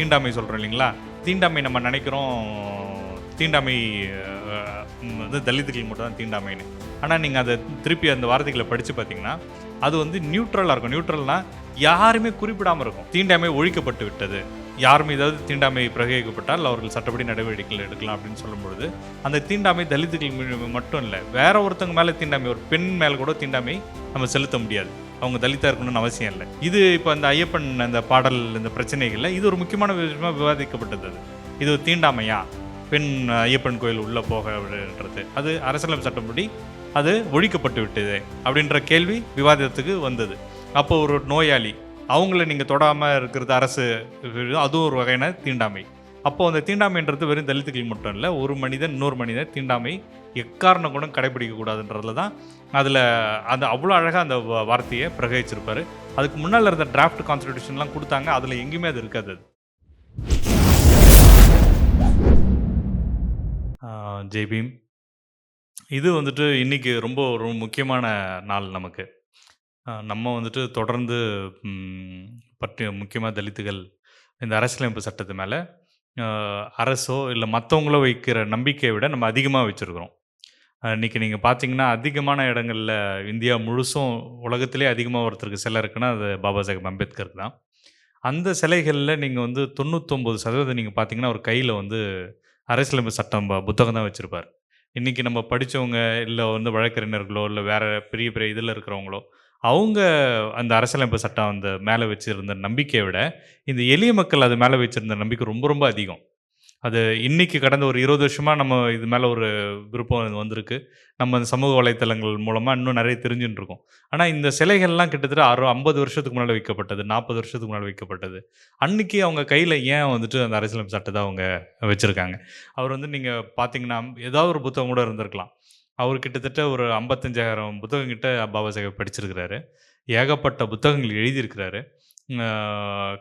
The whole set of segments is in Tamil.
தீண்டாமை சொல்கிறோம் இல்லைங்களா? தீண்டாமை நம்ம நினைக்கிறோம் தீண்டாமை வந்து தலித்துகள் மட்டும் தான் தீண்டாமைன்னு. ஆனால் நீங்கள் அதை திருப்பி அந்த வார்த்தைகளை படித்து பார்த்தீங்கன்னா அது வந்து நியூட்ரலாக இருக்கும். நியூட்ரல்னால் யாருமே குறிப்பிடாமல் இருக்கும். தீண்டாமை ஒழிக்கப்பட்டு விட்டது. யாருமே ஏதாவது தீண்டாமை பிரயோகிக்கப்பட்டால் அவர்கள் சட்டப்படி நடவடிக்கைகள் எடுக்கலாம் அப்படின்னு சொல்லும்பொழுது அந்த தீண்டாமை தலித்துகள் மட்டும் இல்லை வேற ஒருத்தங்க மேலே தீண்டாமை ஒரு பெண் மேலே கூட தீண்டாமை நம்ம செலுத்த முடியாது. அவங்க தலித்தா இருக்கணும்னு அவசியம் இல்லை. இது இப்போ அந்த ஐயப்பன் அந்த பாடல் இந்த பிரச்சனைகளில் இது ஒரு முக்கியமான விஷயமாக விவாதிக்கப்பட்டது இது ஒரு தீண்டாமையா? பெண் ஐயப்பன் கோயில் உள்ளே போக அப்படின்றது. அது அரசியலமைப்பு சட்டப்படி அது ஒழிக்கப்பட்டு விட்டது அப்படின்ற கேள்வி விவாதத்துக்கு வந்தது. அப்போ ஒரு நோயாளி அவங்கள நீங்கள் தொடாமல் இருக்கிறது அரசு அதுவும் ஒரு வகையான தீண்டாமை. அப்போ அந்த தீண்டாமைன்றது வெறும் தலித்துகள் மட்டும் இல்லை ஒரு மனிதன் இன்னொரு மனிதன் தீண்டாமை எக்காரணம் கூட கடைபிடிக்க கூடாதுன்றதுல தான் அதில் அந்த அவ்வளோ அழகாக அந்த வார்த்தையை பிரகரிச்சிருப்பார் அதுக்கு முன்னால் இருந்த டிராஃப்ட் கான்ஸ்டியூஷன்லாம் கொடுத்தாங்க. அதில் எங்கேயுமே அது இருக்காது அது. ஜெய்பீம் இது வந்துட்டு இன்னைக்கு ரொம்ப ஒரு முக்கியமான நாள் நமக்கு. நம்ம வந்துட்டு தொடர்ந்து பற்றி முக்கியமாக தலித்துகள் இந்த அரசியலமைப்பு சட்டத்து மேலே அரசோ இல்லை மற்றவங்களோ வைக்கிற நம்பிக்கையை விட நம்ம அதிகமாக வச்சுருக்குறோம். இன்றைக்கி நீங்கள் பார்த்தீங்கன்னா அதிகமான இடங்களில் இந்தியா முழுசும் உலகத்திலே அதிகமாக ஒருத்தருக்கு சிலை இருக்குன்னா அது பாபா சாஹேப் அம்பேத்கர் தான். அந்த சிலைகளில் நீங்கள் வந்து தொண்ணூத்தொம்பது சதவீதம் நீங்கள் பார்த்தீங்கன்னா ஒரு கையில் வந்து அரசியலமைப்பு சட்டம் ப- புத்தகம் தான் வச்சுருப்பார். இன்றைக்கி நம்ம படித்தவங்க இல்லை வந்து வழக்கறிஞர்களோ இல்லை வேறு பெரிய பெரிய இதில் இருக்கிறவங்களோ அவங்க அந்த அரசியலமைப்பு சட்டம் அந்த மேலே வச்சிருந்த நம்பிக்கையை விட இந்த எளிய மக்கள் அது மேலே வச்சிருந்த நம்பிக்கை ரொம்ப ரொம்ப அதிகம். அது இன்றைக்கி கடந்த ஒரு இருபது வருஷமாக நம்ம இது மேலே ஒரு விருப்பம் வந்திருக்கு. நம்ம அந்த சமூக வலைத்தளங்கள் மூலமாக இன்னும் நிறைய தெரிஞ்சுட்டு இருக்கோம் ஆனால் இந்த சிலைகள்லாம் கிட்டத்தட்ட அறு ஐம்பது வருஷத்துக்கு முன்னால் வைக்கப்பட்டது நாற்பது வருஷத்துக்கு முன்னால் வைக்கப்பட்டது. அன்னைக்கு அவங்க கையில் ஏன் வந்துட்டு அந்த அரசியலமைப்பு சட்டத்தை அவங்க வச்சுருக்காங்க? அவர் வந்து நீங்கள் பார்த்தீங்கன்னா ஏதாவது ஒரு புத்தகம் கூட இருந்திருக்கலாம். அவர் கிட்டத்தட்ட ஒரு ஐம்பத்தஞ்சாயிரம் புத்தகம் கிட்ட பாபா சாஹேப் படிச்சிருக்கிறாரு. ஏகப்பட்ட புத்தகங்கள் எழுதியிருக்கிறாரு.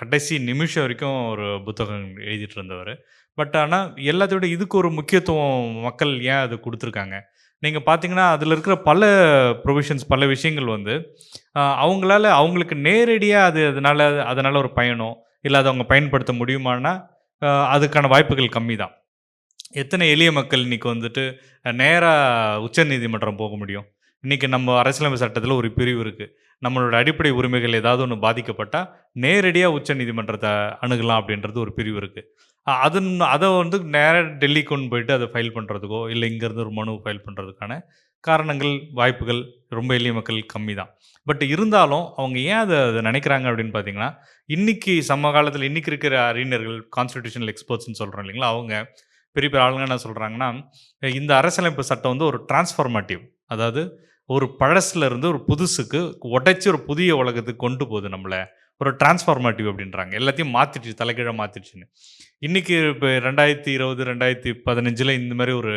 கடைசி நிமிஷம் வரைக்கும் ஒரு புத்தகம் எழுதிட்டு இருந்தவர் பட் ஆனால் எல்லாத்தையும் இதுக்கு ஒரு முக்கியத்துவம் மக்கள் ஏன் அது கொடுத்துருக்காங்க? நீங்கள் பார்த்தீங்கன்னா அதில் இருக்கிற பல ப்ரொவிஷன்ஸ் பல விஷயங்கள் வந்து அவங்களால அவங்களுக்கு நேரடியாக அது அதனால் அதனால் ஒரு பயனோ இல்லை அதை அவங்க பயன்படுத்த முடியுமானா அதுக்கான வாய்ப்புகள் கம்மி தான் எத்தனை எளிய மக்கள் இன்றைக்கி வந்துட்டு நேராக உச்சநீதிமன்றம் போக முடியும்? இன்றைக்கி நம்ம அரசியலமைப்பு சட்டத்தில் ஒரு பிரிவு இருக்குது நம்மளோட அடிப்படை உரிமைகள் ஏதாவது ஒன்று பாதிக்கப்பட்டால் நேரடியாக உச்சநீதிமன்றத்தை அணுகலாம் அப்படின்றது ஒரு பிரிவு இருக்குது அது அதை வந்து நேராக டெல்லி கொண்டு போயிட்டு அதை ஃபைல் பண்ணுறதுக்கோ இல்லை இங்கேருந்து ஒரு மனு ஃபைல் பண்ணுறதுக்கான காரணங்கள் வாய்ப்புகள் ரொம்ப எளிய மக்கள் கம்மி தான் பட் இருந்தாலும் அவங்க ஏன் அதை அதை நினைக்கிறாங்க அப்படின்னு பார்த்தீங்கன்னா இன்றைக்கி சம காலத்தில் இன்னைக்கு இருக்கிற அறிஞர்கள் கான்ஸ்டிடியூஷனல் எக்ஸ்பர்ட்ஸ்னு சொல்கிறோம் இல்லைங்களா அவங்க பெரிய பெரிய ஆளுங்க என்ன சொல்கிறாங்கன்னா இந்த அரசியலமைப்பு சட்டம் வந்து ஒரு டிரான்ஸ்ஃபார்மேட்டிவ் அதாவது ஒரு பழசுல இருந்து ஒரு புதுசுக்கு உடைச்சி ஒரு புதிய உலகத்துக்கு கொண்டு போகுது நம்மளை. ஒரு டிரான்ஸ்ஃபார்மேட்டிவ் அப்படின்றாங்க. எல்லாத்தையும் மாற்றிடுச்சு தலைகீழாக மாற்றிடுச்சுன்னு இன்றைக்கி இப்போ ரெண்டாயிரத்தி இருபது ரெண்டாயிரத்தி பதினஞ்சில் இந்த மாதிரி ஒரு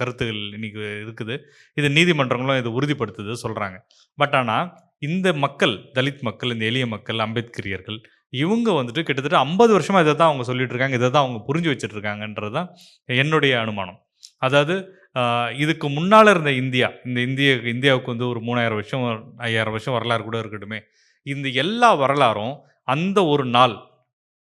கருத்துகள் இன்னைக்கு இருக்குது. இது நீதிமன்றங்களும் இதை உறுதிப்படுத்துது சொல்கிறாங்க பட் ஆனால் இந்த மக்கள் தலித் மக்கள் இந்த எளிய மக்கள் அம்பேத்கரியர்கள் இவங்க வந்துட்டு கிட்டத்தட்ட ஐம்பது வருஷமாக இதை தான் அவங்க சொல்லிட்டு இருக்காங்க இதை தான் அவங்க புரிஞ்சு வச்சுட்டு இருக்காங்கன்றது தான் என்னுடைய அனுமானம். அதாவது இதுக்கு முன்னால் இருந்த இந்தியா இந்த இந்திய இந்தியாவுக்கு வந்து ஒரு மூணாயிரம் வருஷம் ஐயாயிரம் வருஷம் வரலாறு கூட இருக்கட்டுமே இந்த எல்லா வரலாறும் அந்த ஒரு நாள்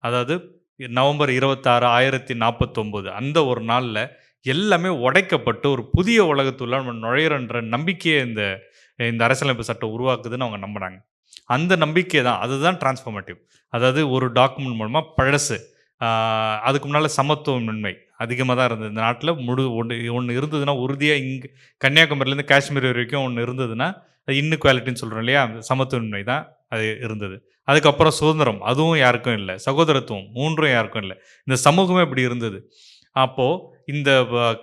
அதாவது நவம்பர் இருபத்தாறு ஆயிரத்தி நாற்பத்தொம்போது அந்த ஒரு நாளில் எல்லாமே உடைக்கப்பட்டு ஒரு புதிய உலகத்துள்ள நம்ம நுழையிறன்ற நம்பிக்கையை இந்த இந்த அரசியலமைப்பு சட்டம் உருவாக்குதுன்னு அவங்க நம்பினாங்க அந்த நம்பிக்கை தான். அதுதான் டிரான்ஸ்ஃபார்மேட்டிவ் அதாவது ஒரு டாக்குமெண்ட் மூலமாக பழசு. அதுக்கு முன்னால் சமத்துவமின்மை அதிகமாக தான் இருந்தது. இந்த நாட்டில் முழு ஒன்று ஒன்று இருந்ததுன்னா உறுதியாக இங்கே கன்னியாகுமரியிலேருந்து காஷ்மீர் வரைக்கும் ஒன்று இருந்ததுன்னா அது இன்னுக்குவாலிட்டின்னு சொல்கிறோம் இல்லையா? சமத்துவமின்மை தான் அது இருந்தது. அதுக்கப்புறம் சுதந்திரம். அதுவும் யாருக்கும் இல்லை. சகோதரத்துவம். மூன்றும் யாருக்கும் இல்லை. இந்த சமூகமே இப்படி இருந்தது. அப்போது இந்த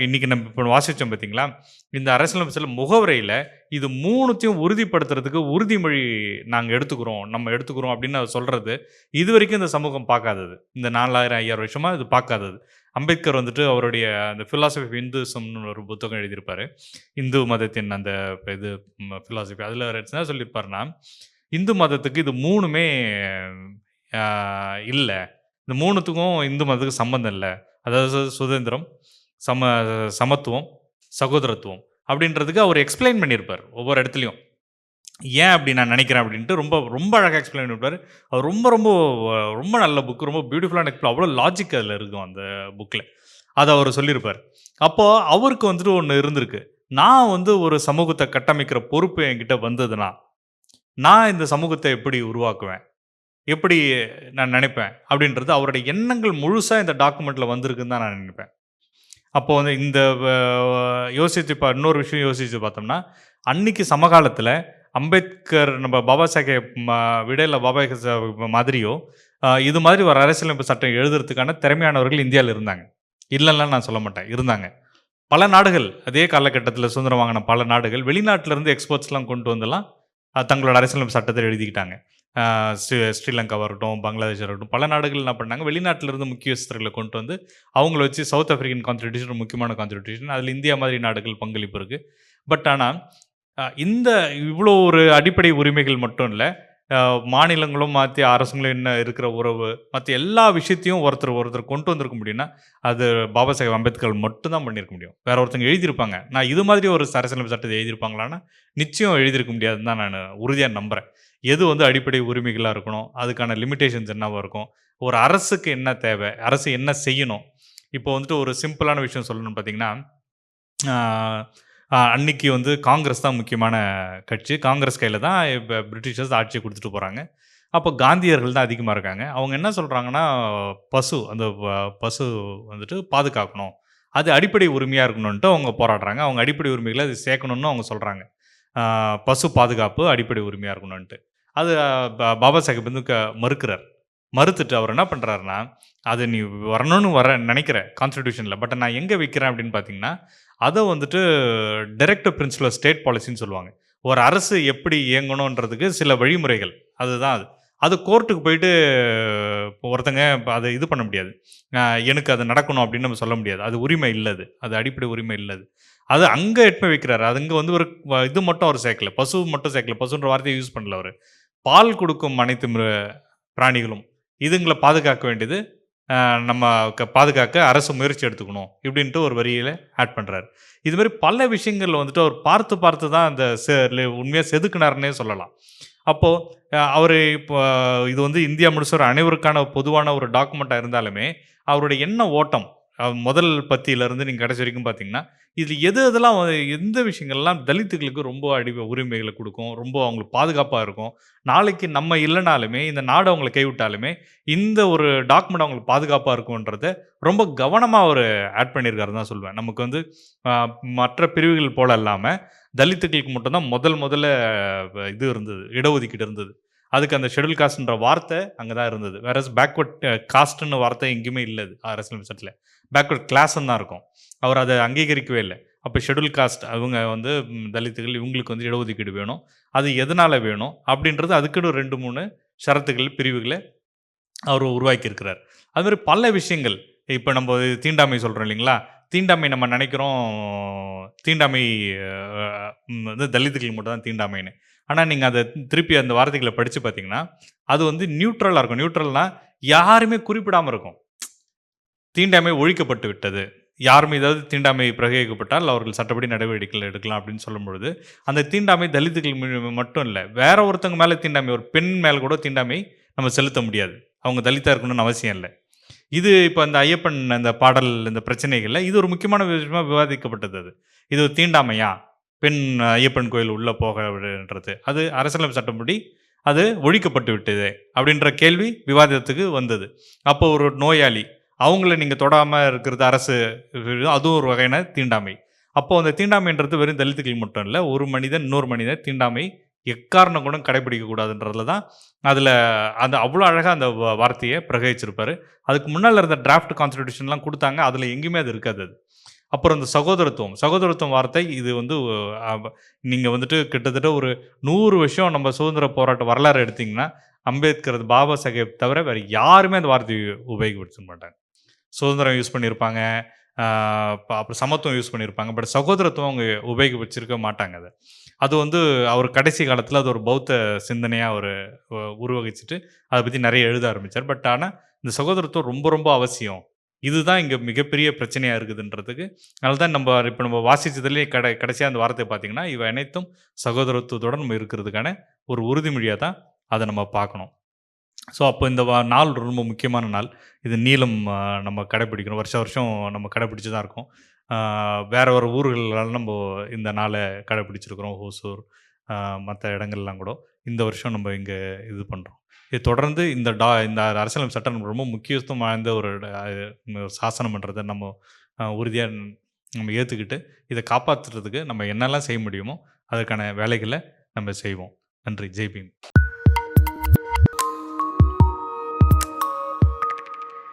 இன்னைக்கு நம்ம இப்போ வாசித்தோம் பார்த்தீங்களா இந்த அரசியலமைப்பு முகவரையில் இது மூணுத்தையும் உறுதிப்படுத்துறதுக்கு உறுதிமொழி நாங்கள் எடுத்துக்கிறோம். நம்ம எடுத்துக்கிறோம் அப்படின்னு அதை சொல்கிறது இது வரைக்கும் இந்த சமூகம் பார்க்காதது. இந்த நாலாயிரம் ஐயாயிரம் வருஷமாக இது பார்க்காதது. அம்பேத்கர் வந்துட்டு அவருடைய அந்த ஃபிலாசபி ஆஃப் இந்துசம்னு ஒரு புத்தகம் எழுதியிருப்பார். இந்து மதத்தின் அந்த இது ஃபிலாசபி அதில் என்ன சொல்லியிருப்பார்னா இந்து மதத்துக்கு இது மூணுமே இல்லை. இந்த மூணுத்துக்கும் இந்து மதத்துக்கு சம்மந்தம் இல்லை. அதாவது சுதந்திரம் சம சமத்துவம் சகோதரத்துவம் அப்படின்றதுக்கு அவர் எக்ஸ்பிளைன் பண்ணியிருப்பார் ஒவ்வொரு இடத்துலையும். ஏன் அப்படி நான் நினைக்கிறேன் அப்படின்ட்டு ரொம்ப ரொம்ப அழகாக எக்ஸ்பிளைன் பண்ணிவிட்டார் அவர் ரொம்ப ரொம்ப ரொம்ப நல்ல புக்கு ரொம்ப பியூட்டிஃபுல்லான எக்ஸ்பிள் அவ்வளோ லாஜிக் அதில் இருக்கும் அந்த புக்கில் அதை அவர் சொல்லியிருப்பார். அப்போது அவருக்கு வந்துட்டு ஒன்று இருந்திருக்கு. நான் வந்து ஒரு சமூகத்தை கட்டமைக்கிற பொறுப்பு என்கிட்ட வந்ததுன்னா நான் இந்த சமூகத்தை எப்படி உருவாக்குவேன்? எப்படி நான் நினைப்பேன் அப்படின்றது அவருடைய எண்ணங்கள் முழுசாக இந்த டாக்குமெண்ட்டில் வந்திருக்குன்னு தான் நான் நினைப்பேன். அப்போ வந்து இந்த யோசித்து இப்போ இன்னொரு விஷயம் யோசித்து பார்த்தோம்னா அன்னைக்கு சமகாலத்தில் அம்பேத்கர் நம்ம பாபா சாஹேப் விடையில் விட இல்லை பாபா சாஹேப் மாதிரியோ இது மாதிரி ஒரு அரசியலமைப்பு சட்டம் எழுதுறதுக்கான திறமையானவர்கள் இந்தியாவில் இருந்தாங்க. இல்லைன்னா நான் சொல்ல மாட்டேன் இருந்தாங்க. பல நாடுகள் அதே காலகட்டத்தில் சுதந்திரம் வாங்கின பல நாடுகள் வெளிநாட்டிலேருந்து எக்ஸ்போர்ட்ஸ்லாம் கொண்டு வந்தெல்லாம் தங்களோட அரசியலமைப்பு சட்டத்தை எழுதிக்கிட்டாங்க. ஸ்ரீ- ஸ்ரீலங்காவாக இருக்கட்டும் பங்களாதேஷ் இருக்கட்டும் பல நாடுகள் என்ன பண்ணாங்க? வெளிநாட்டிலிருந்து முக்கியஸ்தர்களை கொண்டு வந்து அவங்கள வச்சு சவுத் ஆஃப்ரிக்கன் கான்ஸ்டியூஷன் முக்கியமான கான்ஸ்டியூஷன் அதில் இந்தியா மாதிரி நாடுகள் பங்களிப்பு இருக்குது பட் ஆனால் இந்த இவ்வளோ ஒரு அடிப்படை உரிமைகள் மட்டும் இல்லை மாநிலங்களும் மாற்றி அரசுங்களும் என்ன இருக்கிற உறவு மற்ற எல்லா விஷயத்தையும் ஒருத்தர் ஒருத்தர் கொண்டு வந்திருக்க முடியும்னா அது பாபா சாஹேப் அம்பேத்கர் மட்டும்தான் பண்ணியிருக்க முடியும். வேற ஒருத்தங்க எழுதியிருப்பாங்க. நான் இது மாதிரி ஒரு அரசியலமைப்பு சட்டத்தை எழுதியிருப்பாங்களான்னா நிச்சயம் எழுதியிருக்க முடியாதுன்னு தான் நான் உறுதியாக நம்புகிறேன் எது வந்து அடிப்படை உரிமைகளாக இருக்கணும் அதுக்கான லிமிட்டேஷன்ஸ் என்னவாக இருக்கும் ஒரு அரசுக்கு என்ன தேவை அரசு என்ன செய்யணும்? இப்போ வந்துட்டு ஒரு சிம்பிளான விஷயம் சொல்லணும்னு பார்த்தீங்கன்னா அன்னைக்கு வந்து காங்கிரஸ் தான் முக்கியமான கட்சி. காங்கிரஸ் கையில் தான் இப்போ பிரிட்டிஷர்ஸ் ஆட்சியை கொடுத்துட்டு போகிறாங்க அப்போ காந்தியர்கள் தான் அதிகமாக இருக்காங்க. அவங்க என்ன சொல்கிறாங்கன்னா பசு அந்த ப- பசு வந்துட்டு பாதுகாக்கணும். அது அடிப்படை உரிமையாக இருக்கணும்ன்ட்டு அவங்க போராடுறாங்க. அவங்க அடிப்படை உரிமைகளை அது சேர்க்கணும்னு அவங்க சொல்கிறாங்க பசு பாதுகாப்பு அடிப்படை உரிமையாக இருக்கணும்ன்ட்டு. அது பா- பாபா சாஹிப் வந்து க மறுக்கிறார். மறுத்துட்டு அவர் என்ன பண்ணுறாருன்னா அது நீ வரணும்னு வர நினைக்கிற கான்ஸ்டியூஷனில் பட் நான் எங்கே வைக்கிறேன்? அப்படின்னு பார்த்தீங்கன்னா அதை வந்துட்டு டைரக்ட் பிரின்சிபல் ஸ்டேட் பாலிசின்னு சொல்லுவாங்க. ஒரு அரசு எப்படி இயங்கணுன்றதுக்கு சில வழிமுறைகள். அதுதான் அது. அது கோர்ட்டுக்கு போயிட்டு ஒருத்தங்க அதை இது பண்ண முடியாது. எனக்கு அது நடக்கணும் அப்படின்னு நம்ம சொல்ல முடியாது. அது உரிமை இல்லது அது. அடிப்படை உரிமை இல்லது அது. அங்கே எட்மை வைக்கிறாரு. அது அங்கே வந்து ஒரு இது மட்டும் அவர் சேர்க்கல. பசு மட்டும் சேர்க்கல. பசுன்ற வார்த்தையை யூஸ் பண்ணல அவர். பால் கொடுக்கும் அனைத்து பிராணிகளும். இதுங்களை பாதுகாக்க வேண்டியது நம்ம பாதுகாக்க அரசு முயற்சி எடுத்துக்கணும் இப்படின்ட்டு ஒரு வரியில் ஆட் பண்ணுறாரு இது மாதிரி பல விஷயங்களில் வந்துட்டு அவர் பார்த்து பார்த்து தான் அந்த உண்மையாக செதுக்கினார்னே சொல்லலாம். அப்போது அவர் இப்போ இது வந்து இந்தியா முடிச்சவர் அனைவருக்கான பொதுவான ஒரு டாக்குமெண்ட்டாக இருந்தாலுமே அவருடைய எண்ண ஓட்டம் முதல் பத்தியிலேருந்து நீங்கள் கடைசி வரைக்கும் பார்த்தீங்கன்னா இதில் எது எதெல்லாம் எந்த விஷயங்கள்லாம் தலித்துகளுக்கு ரொம்ப அடி உரிமைகளை கொடுக்கும் ரொம்ப அவங்களுக்கு பாதுகாப்பாக இருக்கும் நாளைக்கு நம்ம இல்லைனாலுமே இந்த நாடு அவங்களை கைவிட்டாலுமே இந்த ஒரு டாக்குமெண்ட் அவங்களுக்கு பாதுகாப்பாக இருக்கும்ன்றத ரொம்ப கவனமாக அவர் ஆட் பண்ணியிருக்காரு தான் சொல்லுவேன் நமக்கு வந்து மற்ற பிரிவுகள் போல இல்லாமல் தலித்துகளுக்கு மட்டும்தான் முதல் முதல்ல இது இருந்தது இடஒதுக்கீடு இருந்தது. அதுக்கு அந்த ஷெட்யூல் காஸ்ட்ன்ற வார்த்தை அங்கே தான் இருந்தது வேற பேக்வர்ட் காஸ்ட்னு வார்த்தை எங்கேயுமே இல்லை அரசியல் சட்டத்தில் பேக்வர்ட் கிளாஸ்ன்னு தான் இருக்கும். அவர் அதை அங்கீகரிக்கவே இல்லை. அப்போ ஷெட்யூல் காஸ்ட் அவங்க வந்து தலித்துகள் இவங்களுக்கு வந்து இடஒதுக்கீடு வேணும். அது எதனால் வேணும்? அப்படின்றது அதுக்குன்னு ஒரு ரெண்டு மூணு ஷரத்துகள் பிரிவுகளை அவர் உருவாக்கியிருக்கிறார். அதுமாதிரி பல விஷயங்கள். இப்போ நம்ம தீண்டாமை சொல்கிறோம் இல்லைங்களா? தீண்டாமை நம்ம நினைக்கிறோம் தீண்டாமை வந்து தலித்துகள் மட்டும் தான் தீண்டாமைன்னு. ஆனால் நீங்கள் அதை திருப்பி அந்த வார்த்தைகளை படித்து பார்த்தீங்கன்னா அது வந்து நியூட்ரலாக இருக்கும். நியூட்ரல்னால் யாருமே குறிப்பிடாமல் இருக்கும். தீண்டாமை ஒழிக்கப்பட்டு விட்டது. யாருமே ஏதாவது தீண்டாமை பிரயோகிக்கப்பட்டால் அவர்கள் சட்டப்படி நடவடிக்கைகள் எடுக்கலாம் அப்படின்னு சொல்லும் பொழுது அந்த தீண்டாமை தலித்துகள் மட்டும் இல்லை வேற ஒருத்தவங்க மேலே தீண்டாமை ஒரு பெண் மேலே கூட தீண்டாமை நம்ம செலுத்த முடியாது. அவங்க தலித்தாக இருக்கணும்னு அவசியம் இல்லை. இது இப்போ அந்த ஐயப்பன் அந்த பாடல் இந்த பிரச்சனைகளில் இது ஒரு முக்கியமான விஷயமா விவாதிக்கப்பட்டது அது. இது ஒரு தீண்டாமையா? பெண் ஐயப்பன் கோயில் உள்ளே போகன்றது அது அரசியலமைப்பு சட்டப்படி அது ஒழிக்கப்பட்டு விட்டது அப்படின்ற கேள்வி விவாதத்துக்கு வந்தது. அப்போ ஒரு நோயாளி அவங்கள நீங்கள் தொடாமல் இருக்கிறது அரசு அதுவும் ஒரு வகையான தீண்டாமை. அப்போ அந்த தீண்டாமைன்றது வெறும் தலித்துக்கள் மட்டும் இல்லை ஒரு மனிதன் இன்னொரு மனிதன் தீண்டாமை எக்காரணம் கூட கடைபிடிக்க கூடாதுன்றதுல தான் அதில் அந்த அவ்வளோ அழகாக அந்த வார்த்தையை பிரகவிச்சிருப்பாரு அதுக்கு முன்னால் இருந்த டிராஃப்ட் கான்ஸ்டியூஷன்லாம் கொடுத்தாங்க. அதில் எங்கேயுமே அது இருக்காது அது. அப்புறம் இந்த சகோதரத்துவம். சகோதரத்துவம் வார்த்தை இது வந்து நீங்கள் வந்துட்டு கிட்டத்தட்ட ஒரு நூறு வருஷம் நம்ம சுதந்திர போராட்ட வரலாறு எடுத்திங்கன்னா அம்பேத்கர் பாபா சாஹேப் தவிர வேறு யாருமே அந்த வார்த்தையை உபயோகப்படுத்த மாட்டாங்க. சுதந்திரம் யூஸ் பண்ணியிருப்பாங்க. அப்புறம் சமத்துவம் யூஸ் பண்ணியிருப்பாங்க பட் சகோதரத்துவம் அவங்க உபயோகிச்சிருக்க மாட்டாங்க அதை. அது வந்து அவர் கடைசி காலத்தில் அது ஒரு பௌத்த சிந்தனையாக அவர் உருவகிச்சிட்டு அதை பற்றி நிறைய எழுத ஆரம்பித்தார் பட் ஆனால் இந்த சகோதரத்துவம் ரொம்ப ரொம்ப அவசியம். இதுதான் இங்கே மிகப்பெரிய பிரச்சனையாக இருக்குதுன்றதுக்கு. அதனால தான் நம்ம இப்போ நம்ம வாசித்ததுலேயே கடை கடைசியாக அந்த வார்த்தை பார்த்தீங்கன்னா இவை அனைத்தும் சகோதரத்துவத்துடன் நம்ம இருக்கிறதுக்கான ஒரு உறுதிமொழியாக தான் அதை நம்ம பார்க்கணும். ஸோ அப்போ இந்த வா நாள் ரொம்ப முக்கியமான நாள். இது நீளம் நம்ம கடைப்பிடிக்கணும் வருஷ வருஷம் நம்ம கடைப்பிடிச்சு தான் இருக்கோம் வேறு வேற ஒரு ஊர்களால் நம்ம இந்த நாளை கடைப்பிடிச்சிருக்கிறோம் ஹோசூர் மற்ற இடங்கள்லாம் கூட. இந்த வருஷம் நம்ம இங்கே இது பண்ணுறோம் இது தொடர்ந்து இந்த டா இந்த அரசியலமைப்பு சட்டம் ரொம்ப முக்கியத்துவம் வாய்ந்த ஒரு சாசனம் பண்ணுறத சாசனம்ன்றதை நம்ம உறுதியாக நம்ம ஏற்றுக்கிட்டு இதை காப்பாற்றுறதுக்கு நம்ம என்னெல்லாம் செய்ய முடியுமோ அதற்கான வேலைகளை நம்ம செய்வோம். நன்றி. ஜெய்பீம்